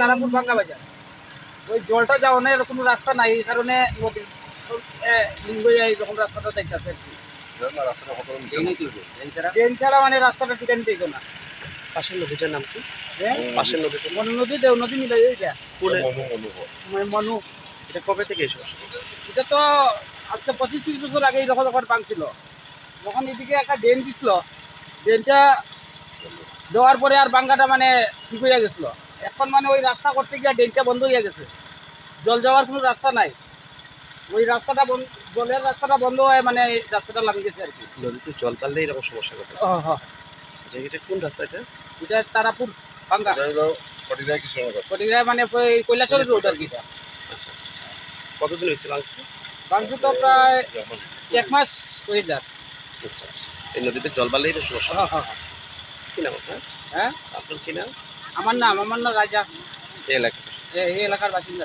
তারাপুর ভাঙ্গা বাজার। ওই জলটা যাওয়ানোর কোনো রাস্তা নাই এই কারণে নদীর লিঙ্গ এইরকম রাস্তাটা দেখতেছে আর কি। ট্রেন ছাড়া মানে রাস্তাটা আমি দেখো না। পাশের নদীটার নাম কি? হ্যাঁ? পাশের নদীটার মনু নদী দেও নদী মিলে এইটা মানে মনু এটা কবে থেকে এসে এটা তো আজকে পঁচিশ তিরিশ বছর আগে এইরকম যখন ভাঙছিল। যখন এদিকে একটা ড্রেন দিছিল ড্রেনটা দেওয়ার পরে আর বাঙ্গাটা মানে ঠিক হয়ে গেছিল। এখন মানে ওই রাস্তা করতে গিয়ে ড্রেনটা বন্ধ হয়ে গেছে। জল যাওয়ার কোনো রাস্তা নাই। ওই রাস্তাটা বন্ধ জলের রাস্তাটা বন্ধ হয়ে মানে রাস্তাটা লাগিয়ে গেছে আর কি। নদীতে জল পারলে এরকম সমস্যা ও, এটা কোন রাস্তা এটা? এটা তারাপুর বাঙ্গা। কটিগ্রায় মানে ওই কৈলাসরের রোড আর কি। এটা। আচ্ছা আচ্ছা। কতদিন হয়েছে ভাঙছে ভাঙছে তো প্রায় এক মাস হয়ে যাক। আচ্ছা আচ্ছা। এই নদীতে জল পারলে এটা সমস্যা। কি নাম আপনার? হ্যাঁ? আপনার কি নাম? আমার নাম আমার নাম রাজা। এই এলাকা এই এলাকার বাসিন্দা।